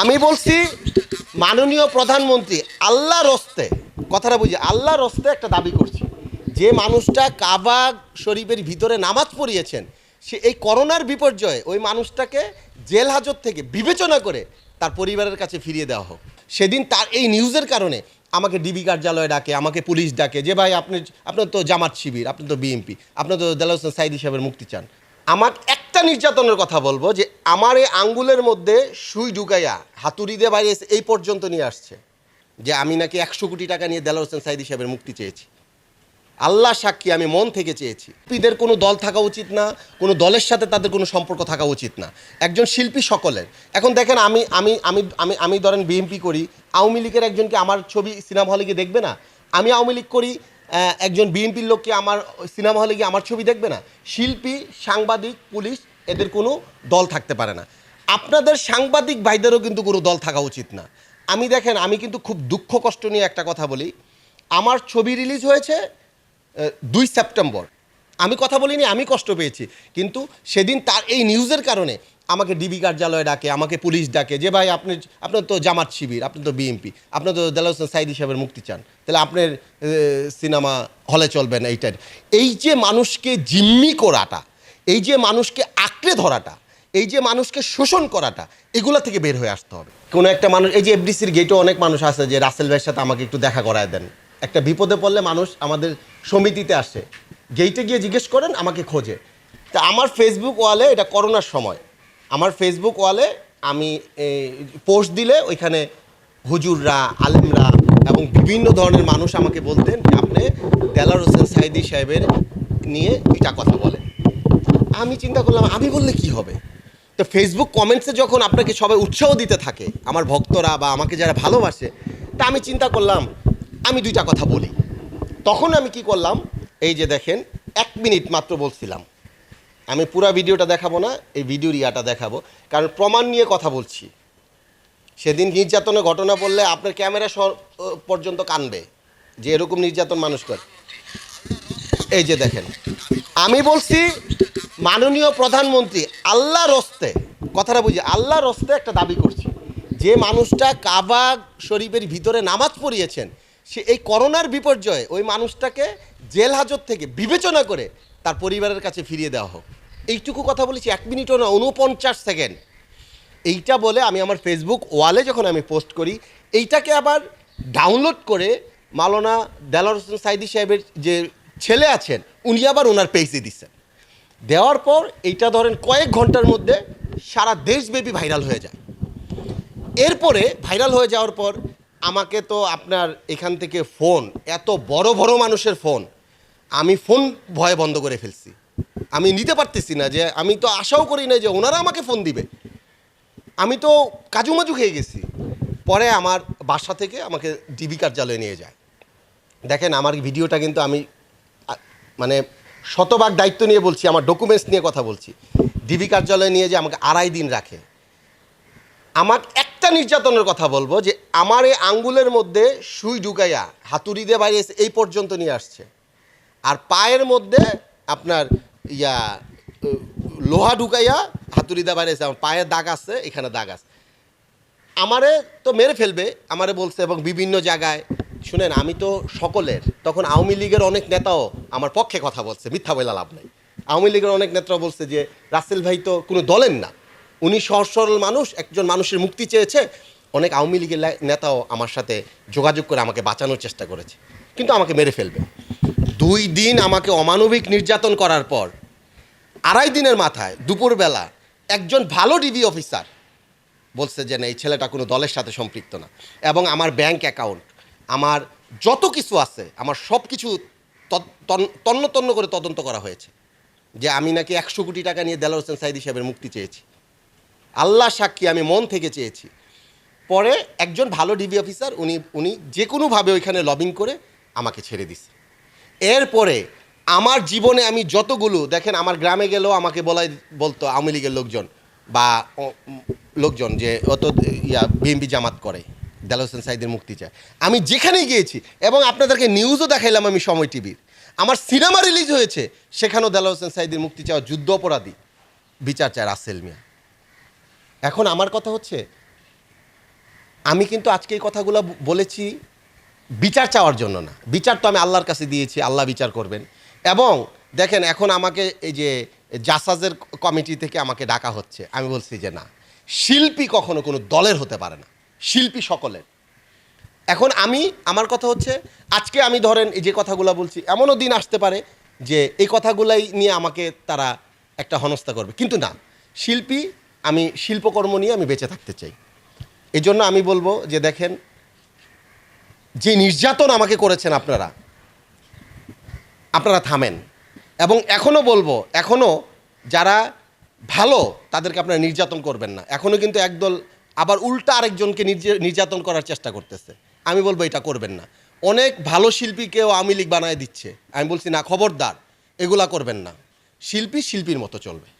আমি বলছি মাননীয় প্রধানমন্ত্রী আল্লাহ রস্তে, কথাটা বুঝি আল্লাহ রস্তে একটা দাবি করছি। যে মানুষটা কাবা শরীফের ভিতরে নামাজ পড়িয়েছেন, সে এই করোনার বিপর্যয়ে ওই মানুষটাকে জেল হাজত থেকে বিবেচনা করে তার পরিবারের কাছে ফিরিয়ে দেওয়া হোক। সেদিন তার এই নিউজের কারণে আমাকে ডিবি কার্যালয়ে ডাকে, আমাকে পুলিশ ডাকে, যে ভাই আপনি, আপনার তো জামাত শিবির আপনি তো বিএনপি আপনার তো হোসেন সাইদি সাহেবের মুক্তি চান। আমার একটা নির্যাতনের কথা বলব যে আমার এই আঙ্গুলের মধ্যে সুই ঢুকাইয়া হাতুড়ি দিয়ে বাইরে এই পর্যন্ত নিয়ে আসছে যে আমি নাকি একশো কোটি টাকা নিয়ে দেলাল হোসেন সাইদি সাহেবের মুক্তি চেয়েছি। আল্লাহ সাক্ষী, আমি মন থেকে চেয়েছি। শিল্পীদের কোনো দল থাকা উচিত না, কোনো দলের সাথে তাদের কোনো সম্পর্ক থাকা উচিত না। একজন শিল্পী সকলের। এখন দেখেন আমি আমি আমি আমি আমি ধরেন বিএমপি করি, আওয়ামী লীগের একজনকে আমার ছবি সিনেমা হলে গিয়ে দেখবে না? আমি আওয়ামী লীগ করি একজন বিএনপির লোককে আমার সিনেমা হলে গিয়ে আমার ছবি দেখবে না? শিল্পী, সাংবাদিক, পুলিশ, এদের কোনো দল থাকতে পারে না। আপনাদের সাংবাদিক ভাইদেরও কিন্তু কোনো দল থাকা উচিত না। আমি দেখেন, আমি কিন্তু খুব দুঃখ কষ্ট নিয়ে একটা কথা বলি। আমার ছবি রিলিজ হয়েছে দুই সেপ্টেম্বর। আমি কথা বলিনি, আমি কষ্ট পেয়েছি। কিন্তু সেদিন তার এই নিউজের কারণে আমাকে ডিবি কার্যালয়ে ডাকে, আমাকে পুলিশ ডাকে, যে ভাই আপনি, আপনার তো জামাত শিবির, আপনি তো বিএনপি, আপনি তো দেলাল হোসেন সাইদি সাহেবের মুক্তি চান, তাহলে আপনার সিনেমা হলে চলবে না এইটার এই যে মানুষকে জিম্মি করাটা, এই যে মানুষকে আঁকড়ে ধরাটা, এই যে মানুষকে শোষণ করাটা, এগুলা থেকে বের হয়ে আসতে হবে। কোনো একটা মানুষ, এই যে এফডিসির গেটেও অনেক মানুষ আছে যে রাসেল ভাইয়ের সাথে আমাকে একটু দেখা করায় দেন। একটা বিপদে পড়লে মানুষ আমাদের সমিতিতে আসে। গেইটে গিয়ে জিজ্ঞেস করেন, আমাকে খোঁজে। তা আমার ফেসবুক ওয়ালে এটা করোনার সময়। আমার ফেসবুক ওয়ালে আমি পোস্ট দিলে ওইখানে হুজুররা, আলেমরা এবং বিভিন্ন ধরনের মানুষ আমাকে বলতেন যে আপনি দেলার হোসেন সাইদি সাহেবের নিয়ে এটা কথা বলেন। আমি চিন্তা করলাম, আমি বললে কি হবে? তো ফেসবুক কমেন্টসে যখন আপনাকে সবাই উৎসাহ দিতে থাকে, আমার ভক্তরা বা আমাকে যারা ভালোবাসে, তা আমি চিন্তা করলাম, আমি দুইটা কথা বলি। তখন আমি কি করলাম, এই যে দেখেন, এক মিনিট মাত্র বলছিলাম। আমি পুরো ভিডিওটা দেখাবো না, এই ভিডিওর ইয়াটা দেখাবো। কারণ প্রমাণ নিয়ে কথা বলছি। সেদিন নির্যাতনের ঘটনা বললে আপনার ক্যামেরা পর্যন্ত কানবে যে এরকম নির্যাতন মানুষ করে। এই যে দেখেন, আমি বলছি মাননীয় প্রধানমন্ত্রী আল্লাহ রস্তে, কথাটা বুঝি, আল্লাহ রস্তে একটা দাবি করছি। যে মানুষটা কাবা শরীফের ভিতরে নামাজ পড়িয়েছেন, সে এই করোনার বিপর্যয়ে ওই মানুষটাকে জেল হাজত থেকে বিবেচনা করে তার পরিবারের কাছে ফিরিয়ে দেওয়া হোক। এইটুকু কথা বলেছি, এক মিনিটও না উনপঞ্চাশ সেকেন্ড। এইটা বলে আমি আমার ফেসবুক ওয়ালে যখন আমি পোস্ট করি, এইটাকে আবার ডাউনলোড করে মালনা দেলার হোসেন সাইদি সাহেবের যে ছেলে আছেন, উনি আবার ওনার পেজে দিচ্ছেন। দেওয়ার পর এইটা ধরেন কয়েক ঘণ্টার মধ্যে সারা দেশব্যাপী ভাইরাল হয়ে যায়। এরপরে ভাইরাল হয়ে যাওয়ার পর আমাকে তো আপনার এখান থেকে ফোন এত বড় বড় মানুষের ফোন আমি ফোন ভয়ে বন্ধ করে ফেলছি। আমি নিতে পারতেছি না যে, আমি তো আশাও করি না যে ওনারা আমাকে ফোন দিবে। আমি তো কাজু কাজুমাজু খেয়ে গেছি। পরে আমার বাসা থেকে আমাকে ডিবি কার্যালয়ে নিয়ে যায়। দেখেন, আমার ভিডিওটা কিন্তু আমি মানে শতভাগ দায়িত্ব নিয়ে বলছি, আমার ডকুমেন্টস নিয়ে কথা বলছি। ডিবি কার্যালয়ে নিয়ে যে আমাকে আড়াই দিন রাখে। আমার একটা নির্যাতনের কথা বলব যে, আমার এই আঙ্গুলের মধ্যে সুই ঢুকাইয়া হাতুড়ি দিয়ে বাইরে এই পর্যন্ত নিয়ে আসছে। আর পায়ের মধ্যে আপনার ইয়া লোহা ঢুকাইয়া হাতুড়ি দা বাইরে আমার পায়ের দাগ আছে, এখানে দাগ আছে। আমারে তো মেরে ফেলবে, আমারে বলছে এবং বিভিন্ন জায়গায়, শুনেন, আমি তো সকলের, তখন আওয়ামী লীগের অনেক নেতাও আমার পক্ষে কথা বলছে, মিথ্যা বলে লাভ নেই। আওয়ামী লীগের অনেক নেতাও বলছে যে, রাসেল ভাই তো কোনো দলের না, উনি সহজ সরল মানুষ, একজন মানুষের মুক্তি চেয়েছে। অনেক আওয়ামী লীগের নেতাও আমার সাথে যোগাযোগ করে আমাকে বাঁচানোর চেষ্টা করেছে, কিন্তু আমাকে মেরে ফেলবে। দুই দিন আমাকে অমানবিক নির্যাতন করার পর, আড়াই দিনের মাথায়, দুপুরবেলা, একজন ভালো ডিবি অফিসার বলছে যে, না, এই ছেলেটা কোনো দলের সাথে সম্পৃক্ত না। এবং আমার ব্যাংক অ্যাকাউন্ট আমার যত কিছু আছে, আমার সব কিছু তন্ন করে তদন্ত করা হয়েছে যে, আমি নাকি একশো কোটি টাকা নিয়ে দেলা হোসেন সাইদি সাহেবের মুক্তি চেয়েছি। আল্লাহ সাক্ষী, আমি মন থেকে চেয়েছি। পরে একজন ভালো ডিবি অফিসার উনি উনি যে কোনোভাবে ওইখানে লবিং করে আমাকে ছেড়ে দিছে। এরপরে আমার জীবনে আমি যতগুলো, দেখেন আমার গ্রামে গেলেও আমাকে বলাই, বলতো আওয়ামী লীগের লোকজন বা লোকজন যে অত, ইয়া বিএমপি জামাত করে দেলাল হোসেন সাইদের মুক্তি চায়। আমি যেখানেই গিয়েছি, এবং আপনাদেরকে নিউজও দেখাইলাম আমি সময় টিভির, আমার সিনেমা রিলিজ হয়েছে, সেখানেও দেলাল হোসেন সাইদের মুক্তি চাওয়া যুদ্ধ অপরাধী, বিচার চায় রাসেল মিয়া। এখন আমার কথা হচ্ছে, আমি কিন্তু আজকে এই কথাগুলো বলেছি বিচার চাওয়ার জন্য না। বিচার তো আমি আল্লাহর কাছে দিয়েছি, আল্লাহ বিচার করবেন। এবং দেখেন, এখন আমাকে এই যে জাসাজের কমিটি থেকে আমাকে ডাকা হচ্ছে, আমি বলছি যে না, শিল্পী কখনো কোনো দলের হতে পারে না, শিল্পী সকলের। এখন আমি, আমার কথা হচ্ছে, আজকে আমি ধরেন এই যে কথাগুলো বলছি, এমনও দিন আসতে পারে যে এই কথাগুলাই নিয়ে আমাকে তারা একটা হনস্থা করবে। কিন্তু না, শিল্পী, আমি শিল্পকর্ম নিয়ে আমি বেঁচে থাকতে চাই। এজন্য আমি বলব যে দেখেন যে নির্যাতন আমাকে করেছেন আপনারা আপনারা থামেন। এবং এখনও বলব, এখনও যারা ভালো, তাদেরকে আপনারা নির্যাতন করবেন না। এখনও কিন্তু একদল আবার উল্টা আরেকজনকে নির্যা- নির্যাতন করার চেষ্টা করতেছে। আমি বলব এটা করবেন না। অনেক ভালো শিল্পীকেও আওয়ামী লীগ বানায় দিচ্ছে। আমি বলছি, না, খবরদার, এগুলা করবেন না। শিল্পী শিল্পীর মতো চলবে।